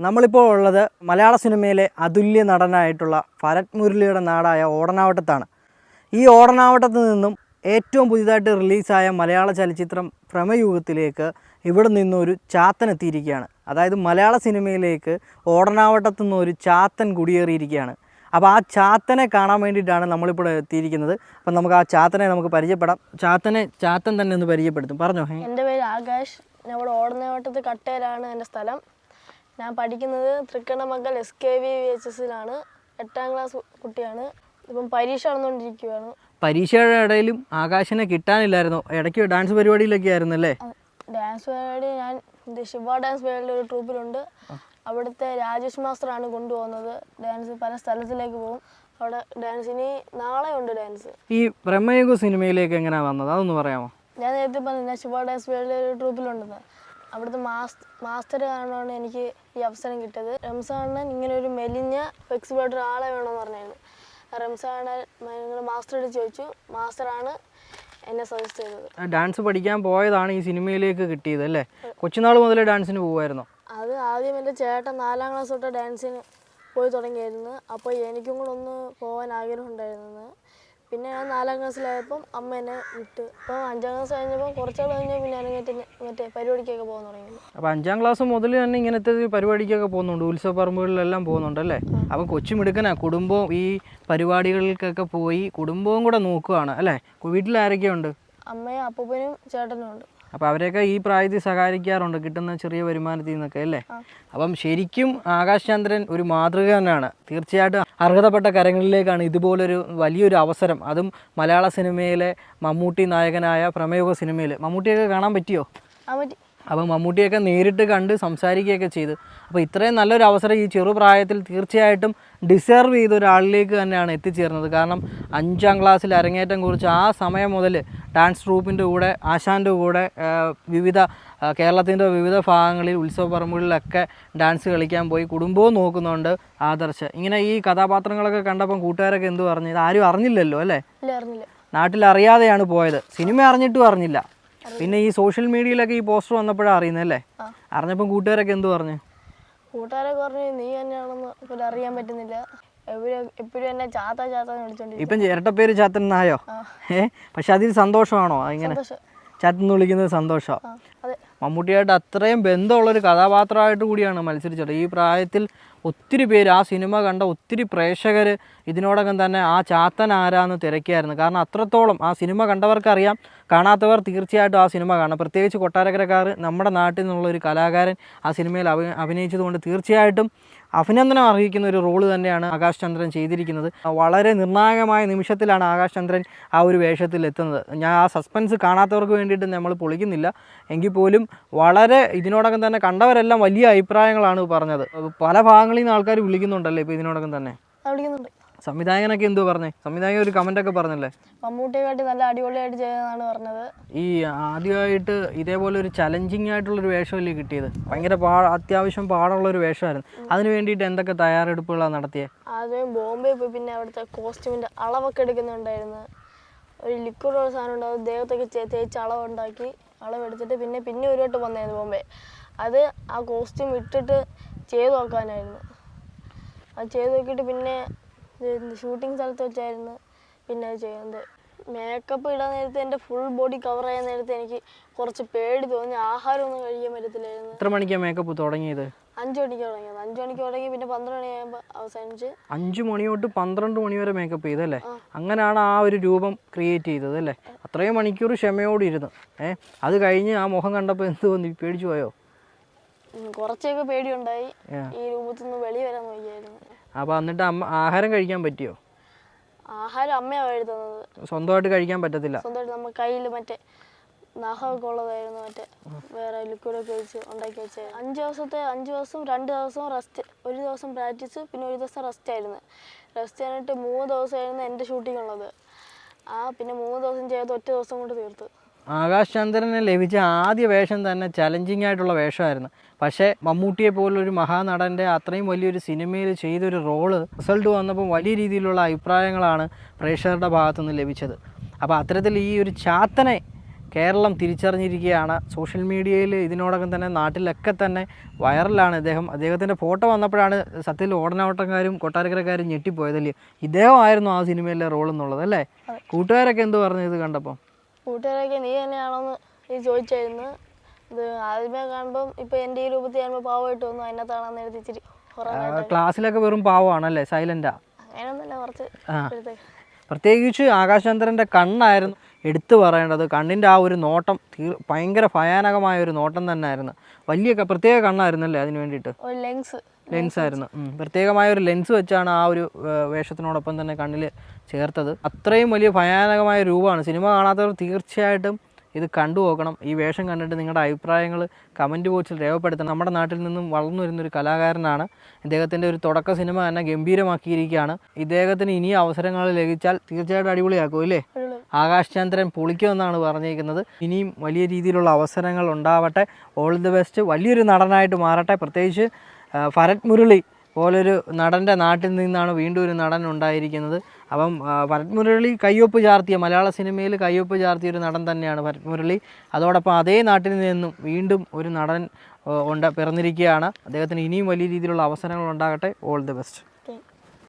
നമ്മളിപ്പോൾ ഉള്ളത് മലയാള സിനിമയിലെ അതുല്യ നടനായിട്ടുള്ള ഭരത് മുരളിയുടെ നാടായ ഓടനാവട്ടത്താണ്. ഈ ഓടനാവട്ടത്ത് നിന്നും ഏറ്റവും പുതിയതായിട്ട് റിലീസായ മലയാള ചലച്ചിത്രം ഭ്രമയുഗത്തിലേക്ക് ഇവിടെ നിന്നൊരു ചാത്തൻ എത്തിയിരിക്കുകയാണ്. അതായത് മലയാള സിനിമയിലേക്ക് ഓടനാവട്ടത്തു നിന്നൊരു ചാത്തൻ കുടിയേറിയിരിക്കുകയാണ്. അപ്പോൾ ആ ചാത്തനെ കാണാൻ വേണ്ടിയിട്ടാണ് നമ്മളിപ്പോൾ എത്തിയിരിക്കുന്നത്. അപ്പം നമുക്ക് ആ ചാത്തനെ നമുക്ക് പരിചയപ്പെടാം. ചാത്തനെ ചാത്തൻ തന്നെ ഒന്ന് പരിചയപ്പെടുത്തും. പറഞ്ഞോ എന്റെ പേര് ആകാശ്. ഞാൻ ഇവിടെ ഓടനാവട്ടത്ത് കട്ടയിലാണ് എന്റെ സ്ഥലം. ഞാൻ പഠിക്കുന്നത് Thrikkannamangal S K V V H എസിലാണ് എട്ടാം ക്ലാസ് കുട്ടിയാണ്. ഇപ്പം പരീക്ഷ നടന്നുകൊണ്ടിരിക്കുകയാണ് പരീക്ഷയുടെ ഇടയിലും ആകാശനെ കിട്ടാനില്ലായിരുന്നു. ഇടയ്ക്ക് ഡാൻസ് പരിപാടിയിലൊക്കെ ആയിരുന്നു അല്ലേ ഡാൻസ് പരിപാടി ഞാൻ ശിവ ഡാൻസ് വേൾഡ് ഒരു ട്രൂപ്പിലുണ്ട് അവിടുത്തെ രാജേഷ് മാസ്റ്ററാണ് കൊണ്ടുപോകുന്നത്. ഡാൻസ് പല സ്ഥലത്തിലേക്ക് പോകും. അവിടെ ഡാൻസിന് നാളെ ഉണ്ട് ഡാൻസ് ഈ ബ്രഹ്മയുഗ സിനിമയിലേക്ക് എങ്ങനെയാണ് വന്നത്? അതൊന്ന് പറയാമോ? ഞാൻ നേരത്തെ പറഞ്ഞു ഞാൻ ശിവ ഡാൻസ് വേൾഡ് ഒരു ട്രൂപ്പിലുണ്ടെന്ന് അവിടുത്തെ മാസ് മാസ്റ്റർ കാരണമാണ് എനിക്ക് ഈ അവസരം കിട്ടിയത്. റംസാണ് ഇങ്ങനെ ഒരു മെലിഞ്ഞ ഫ്ലെക്സിബിൾ ആയിട്ട് ആളെ വേണമെന്ന് പറഞ്ഞായിരുന്നു നിങ്ങളുടെ മാസ്റ്ററോട് ചോദിച്ചു. മാസ്റ്ററാണ് എന്നെ സജസ്റ്റ് ചെയ്തത്. ഡാൻസ് പഠിക്കാൻ പോയതാണ് ഈ സിനിമയിലേക്ക് കിട്ടിയത് അല്ലേ? കൊച്ചുനാൾ മുതലേ ഡാൻസിന് പോകുമായിരുന്നോ അത് ആദ്യം എന്റെ ചേട്ടൻ നാലാം ക്ലാസ് തൊട്ട് ഡാൻസിന് പോയി തുടങ്ങിയായിരുന്നു. അപ്പോൾ എനിക്കും കൂടെ ഒന്ന് പോകാൻ ആഗ്രഹം ഉണ്ടായിരുന്നു. പിന്നെ ഞാൻ നാലാം ക്ലാസ്സിലായപ്പം അമ്മ എന്നെ വിട്ട്. അപ്പോൾ അഞ്ചാം ക്ലാസ് കഴിഞ്ഞപ്പോൾ കുറച്ചാൾ കഴിഞ്ഞ് പിന്നെ അരങ്ങേറ്റ് മറ്റേ പരിപാടിക്കൊക്കെ പോകാൻ തുടങ്ങി അപ്പോൾ അഞ്ചാം ക്ലാസ് മുതൽ തന്നെ ഇങ്ങനത്തെ പരിപാടിക്കൊക്കെ പോകുന്നുണ്ട്. ഉത്സവ പറമ്പുകളിലെല്ലാം പോകുന്നുണ്ട് അല്ലേ അപ്പോൾ കൊച്ചു മിടുക്കനാ. കുടുംബവും ഈ പരിപാടികൾക്കൊക്കെ പോയി കുടുംബവും കൂടെ നോക്കുകയാണ് അല്ലേ? വീട്ടിൽ ആരൊക്കെയുണ്ട് അമ്മയും അപ്പൂപ്പനും ചേട്ടനും ഉണ്ട്. അപ്പോൾ അവരെയൊക്കെ ഈ പ്രായത്തിൽ സഹായിക്കാറുണ്ട് കിട്ടുന്ന ചെറിയ വരുമാനത്തിൽ നിന്നൊക്കെ അല്ലേ? അപ്പം ശരിക്കും ആകാശ് ചന്ദ്രൻ ഒരു മാതൃക തന്നെയാണ്. തീർച്ചയായിട്ടും അർഹതപ്പെട്ട കരങ്ങളിലേക്കാണ് ഇതുപോലൊരു വലിയൊരു അവസരം. അതും മലയാള സിനിമയിലെ മമ്മൂട്ടി നായകനായ പ്രമേയോഗ സിനിമയിൽ മമ്മൂട്ടിയൊക്കെ കാണാൻ പറ്റിയോ? അപ്പോൾ മമ്മൂട്ടിയൊക്കെ നേരിട്ട് കണ്ട് സംസാരിക്കുകയൊക്കെ ചെയ്തു. അപ്പോൾ ഇത്രയും നല്ലൊരു അവസരം ഈ ചെറുപ്രായത്തിൽ തീർച്ചയായിട്ടും ഡിസേർവ് ചെയ്ത ഒരാളിലേക്ക് തന്നെയാണ് എത്തിച്ചേർന്നത്. കാരണം അഞ്ചാം ക്ലാസ്സിൽ അരങ്ങേറ്റം കുറിച്ച് ആ സമയം മുതൽ ഡാൻസ് ട്രൂപ്പിന്റെ കൂടെ ആശാന്റെ കൂടെ വിവിധ കേരളത്തിന്റെ വിവിധ ഭാഗങ്ങളിൽ ഉത്സവ പറമ്പുകളിലൊക്കെ ഡാൻസ് കളിക്കാൻ പോയി കുടുംബവും നോക്കുന്നുണ്ട് ആദർശ്. ഇങ്ങനെ ഈ കഥാപാത്രങ്ങളൊക്കെ കണ്ടപ്പം കൂട്ടുകാരൊക്കെ എന്ത് പറഞ്ഞു? ഇത് ആരും അറിഞ്ഞില്ലല്ലോ അല്ലേ? നാട്ടിൽ അറിയാതെയാണ് പോയത്. സിനിമ അറിഞ്ഞിട്ടും അറിഞ്ഞില്ല. പിന്നെ ഈ സോഷ്യൽ മീഡിയയിലൊക്കെ ഈ പോസ്റ്റർ വന്നപ്പോഴാണ് അറിയുന്നല്ലേ. അറിഞ്ഞപ്പം കൂട്ടുകാരൊക്കെ എന്തു പറഞ്ഞു? കൂട്ടുകാരൊക്കെ പറഞ്ഞു നീ തന്നെയാണെന്ന് അറിയാൻ പറ്റുന്നില്ല. എപ്പോഴും എന്നെ ചാത്ത ചാത്ത എന്ന് വിളിച്ചോണ്ടിരിക്കും. ഇപ്പം ഇരട്ടപ്പേര് ചാത്തൻ നായോ? ഏ? പക്ഷെ അതിൽ സന്തോഷമാണോ ഇങ്ങനെ? എന്ന് വിളിക്കുന്നത് സന്തോഷം. മമ്മൂട്ടിയായിട്ട് അത്രയും ബന്ധമുള്ളൊരു കഥാപാത്രമായിട്ട് കൂടിയാണ് മത്സരിച്ചത്. ഈ പ്രായത്തിൽ ഒത്തിരി പേര് ആ സിനിമ കണ്ട ഒത്തിരി പ്രേക്ഷകർ ഇതിനോടകം തന്നെ ആ ചാത്തൻ ആരാന്ന് തിരക്കിയായിരുന്നു. കാരണം അത്രത്തോളം ആ സിനിമ കണ്ടവർക്കറിയാം. കാണാത്തവർ തീർച്ചയായിട്ടും ആ സിനിമ കാണാം പ്രത്യേകിച്ച് കൊട്ടാരക്കരക്കാർ നമ്മുടെ നാട്ടിൽ നിന്നുള്ള ഒരു കലാകാരൻ ആ സിനിമയിൽ അഭി അഭിനയിച്ചതുകൊണ്ട് തീർച്ചയായിട്ടും അഭിനന്ദനം അർഹിക്കുന്ന ഒരു റോൾ തന്നെയാണ് ആകാശ് ചന്ദ്രൻ ചെയ്തിരിക്കുന്നത്. വളരെ നിർണായകമായ നിമിഷത്തിലാണ് ആകാശ് ചന്ദ്രൻ ആ ഒരു വേഷത്തിൽ എത്തുന്നത്. ഞാൻ ആ സസ്പെൻസ് കാണാത്തവർക്ക് വേണ്ടിയിട്ട് നമ്മൾ പൊളിക്കുന്നില്ല. എങ്കിൽ പോലും വളരെ ഇതിനോടകം തന്നെ കണ്ടവരെല്ലാം വലിയ അഭിപ്രായങ്ങളാണ് പറഞ്ഞത്. പല ഭാഗങ്ങളിൽ നിന്ന് ആൾക്കാർ വിളിക്കുന്നുണ്ടല്ലേ ഇപ്പൊ ഇതിനോടൊപ്പം തന്നെ? വിളിക്കുന്നുണ്ട്. സംവിധായകനൊക്കെ എന്തോ പറഞ്ഞേ? സംവിധായകൻ ഒരു കമന്റ് ഒക്കെ പറഞ്ഞല്ലേ? മമ്മൂട്ടിയുമായിട്ട് നല്ല അടിപൊളിയായിട്ട് ചെയ്തതെന്നാണ് പറഞ്ഞത്. ഈ ആദ്യമായിട്ട് ഇതേപോലെ ഒരു ചലഞ്ചിങ് ആയിട്ടുള്ള ഒരു വേഷമല്ലേ കിട്ടിയത്? ഭയങ്കര പാ അത്യാവശ്യം പാടുള്ളൊരു വേഷമായിരുന്നു. അതിന് വേണ്ടിയിട്ട് എന്തൊക്കെ തയ്യാറെടുപ്പുകളാണ് നടത്തിയത് ആദ്യം ബോംബെ പോയി പിന്നെ അവിടുത്തെ കോസ്റ്റ്യൂമിന്റെ അളവൊക്കെ എടുക്കുന്നുണ്ടായിരുന്നു. ഒരു ലിക്വിഡ് ഉള്ള സാധനം ഉണ്ട് അത് ദേഹത്തൊക്കെ തേച്ച് അളവുണ്ടാക്കി അളവെടുത്തിട്ട് പിന്നെ പിന്നെ ഒരു വട്ടം വന്നായിരുന്നു ബോംബെ. അത് ആ കോസ്റ്റ്യൂം ഇട്ടിട്ട് ചെയ്ത് നോക്കാനായിരുന്നു. അത് ചെയ്ത് നോക്കിയിട്ട് പിന്നെ ഷൂട്ടിംഗ് സ്ഥലത്ത് വെച്ചായിരുന്നു. പിന്നെ അത് ചെയ്യുന്നത് മേക്കപ്പ് ഇടാൻ നേരത്തെ എന്റെ ഫുൾ ബോഡി കവർ ചെയ്യാൻ നേരത്തെ എനിക്ക് കുറച്ച് പേടി തോന്നി. ആഹാരമൊന്നും കഴിക്കാൻ പറ്റത്തില്ലായിരുന്നു. എത്ര മണിക്കാണ് മേക്കപ്പ് തുടങ്ങിയത്? അഞ്ചു മണിക്ക് തുടങ്ങിയത്. അഞ്ചു മണിക്ക് തുടങ്ങി പിന്നെ പന്ത്രണ്ട് മണിയാകുമ്പോൾ അവസാനിച്ച്. അഞ്ചു മണി തൊട്ട് പന്ത്രണ്ട് മണി വരെ മേക്കപ്പ് ചെയ്തല്ലേ അങ്ങനെയാണ് ആ. ഒരു രൂപം ക്രിയേറ്റ് ചെയ്തത് അല്ലേ? അത്രയും മണിക്കൂർ ക്ഷമയോടെ ഇരുന്നു. ഏഹ് അത് കഴിഞ്ഞ് ആ മുഖം കണ്ടപ്പോൾ എന്ത് തോന്നി? പേടിച്ചു പോയോ? കുറച്ചൊക്കെ പേടിയുണ്ടായി. ഈ രൂപത്തിൽ നിന്ന് വെളി വരാൻ നോക്കിയായിരുന്നു അപ്പോൾ എന്നിട്ട് അമ്മ ആഹാരം കഴിക്കാൻ പറ്റിയോ? ആഹാരം അമ്മയാണ് എഴുതുന്നത് സ്വന്തമായിട്ട് കഴിക്കാൻ പറ്റത്തില്ല. സ്വന്തമായിട്ട് നമ്മൾ കയ്യിൽ മറ്റേ നഖമൊക്കെ ഉള്ളതായിരുന്നു മറ്റേ വേറെ ലിക്വിഡൊക്കെ ഒഴിച്ച് ഉണ്ടാക്കി വെച്ചത് അഞ്ച് ദിവസത്തെ അഞ്ച് ദിവസം രണ്ട് ദിവസം റെസ്റ്റ് ഒരു ദിവസം പ്രാക്ടീസ് പിന്നെ ഒരു ദിവസം റെസ്റ്റ് ആയിരുന്നു. റെസ്റ്റ് കഴിഞ്ഞിട്ട് മൂന്ന് ദിവസമായിരുന്നു എന്റെ ഷൂട്ടിംഗ് ഉള്ളത്. ആ പിന്നെ മൂന്ന് ദിവസം ചെയ്ത് ഒറ്റ ദിവസം കൊണ്ട് തീർത്തു. ആകാശ് ചന്ദ്രന് ലഭിച്ച ആദ്യ വേഷം തന്നെ ചലഞ്ചിങ് ആയിട്ടുള്ള വേഷമായിരുന്നു. പക്ഷേ മമ്മൂട്ടിയെ പോലൊരു മഹാനടന്റെ അത്രയും വലിയൊരു സിനിമയിൽ ചെയ്തൊരു റോൾ റിസൾട്ട് വന്നപ്പോൾ വലിയ രീതിയിലുള്ള അഭിപ്രായങ്ങളാണ് പ്രേക്ഷകരുടെ ഭാഗത്തുനിന്ന് ലഭിച്ചത്. അപ്പോൾ അത്തരത്തിൽ ഈ ഒരു ചാത്തനെ കേരളം തിരിച്ചറിഞ്ഞിരിക്കുകയാണ്. സോഷ്യൽ മീഡിയയിൽ ഇതിനോടകം തന്നെ നാട്ടിലൊക്കെ തന്നെ വൈറലാണ് ഇദ്ദേഹം അദ്ദേഹത്തിന്റെ ഫോട്ടോ വന്നപ്പോഴാണ് സത്യത്തിൽ ഓടനോട്ടക്കാരും കൊട്ടാരക്കരക്കാരും ഞെട്ടിപ്പോയതല്ലേ ഇദ്ദേഹമായിരുന്നു ആ സിനിമയിലെ റോൾ എന്നുള്ളത് അല്ലേ? കൂട്ടുകാരൊക്കെ എന്ത് പറഞ്ഞു ഇത് കണ്ടപ്പോൾ? കൂട്ടുകാരൊക്കെ നീ തന്നെയാണോന്ന് നീ ചോദിച്ചായിരുന്നു. ഇത് ആദ്യമേ കാണുമ്പം ഇപ്പൊ എന്റെ ഈ രൂപത്തിൽ കാണുമ്പോൾ പാവമായിട്ട് വന്നു അതിനകത്താണെന്ന് എഴുതി ഇച്ചിരി ക്ലാസ്സിലൊക്കെ വെറും പാവമാണല്ലേ? സൈലന്റാ? അങ്ങനെയൊന്നുമല്ല കുറച്ച് ആ. പ്രത്യേകിച്ച് ആകാശചന്ദ്രന്റെ കണ്ണായിരുന്നു. എടുത്തു പറയേണ്ടത് കണ്ണിന്റെ ആ ഒരു നോട്ടം തീർ ഭയങ്കര ഭയാനകമായ ഒരു നോട്ടം തന്നെ ആയിരുന്നു വലിയ പ്രത്യേക കണ്ണായിരുന്നല്ലേ അതിന് വേണ്ടിയിട്ട്? ലെൻസ്. ലെൻസ് ആയിരുന്നു. പ്രത്യേകമായ ഒരു ലെൻസ് വെച്ചാണ് ആ ഒരു വേഷത്തിനോടൊപ്പം തന്നെ കണ്ണിൽ ചേർത്തത്. അത്രയും വലിയ ഭയാനകമായ രൂപമാണ്. സിനിമ കാണാത്തവർ തീർച്ചയായിട്ടും ഇത് കണ്ടു നോക്കണം. ഈ വേഷം കണ്ടിട്ട് നിങ്ങളുടെ അഭിപ്രായങ്ങൾ കമന്റ് ബോക്സിൽ രേഖപ്പെടുത്തണം. നമ്മുടെ നാട്ടിൽ നിന്നും വളർന്നു വരുന്നൊരു കലാകാരനാണ്. ഇദ്ദേഹത്തിന്റെ ഒരു തുടക്ക സിനിമ തന്നെ ഗംഭീരമാക്കിയിരിക്കുകയാണ്. ഇദ്ദേഹത്തിന് ഇനി അവസരങ്ങൾ ലഭിച്ചാൽ തീർച്ചയായിട്ടും അടിപൊളിയാക്കും അല്ലേ? ആകാശ് ചന്ദ്രൻ പൊളിക്കുമെന്നാണ് പറഞ്ഞിരിക്കുന്നത്. ഇനിയും വലിയ രീതിയിലുള്ള അവസരങ്ങൾ ഉണ്ടാവട്ടെ. All the best. വലിയൊരു നടനായിട്ട് മാറട്ടെ. പ്രത്യേകിച്ച് ഫരത് മുരളി പോലൊരു നടന്റെ നാട്ടിൽ നിന്നാണ് വീണ്ടും ഒരു നടൻ ഉണ്ടായിരിക്കുന്നത്. അപ്പം ഭരത്മുരളി ഭരത് മുരളി കയ്യൊപ്പ് ചാർത്തിയ മലയാള സിനിമയിൽ കയ്യൊപ്പ് ചാർത്തിയ ഒരു നടൻ തന്നെയാണ് ഭരത് മുരളി അതോടൊപ്പം അതേ നാട്ടിൽ നിന്നും വീണ്ടും ഒരു നടൻ ഉണ്ട് പിറന്നിരിക്കുകയാണ്. അദ്ദേഹത്തിന് ഇനിയും വലിയ രീതിയിലുള്ള അവസരങ്ങൾ ഉണ്ടാകട്ടെ. All the best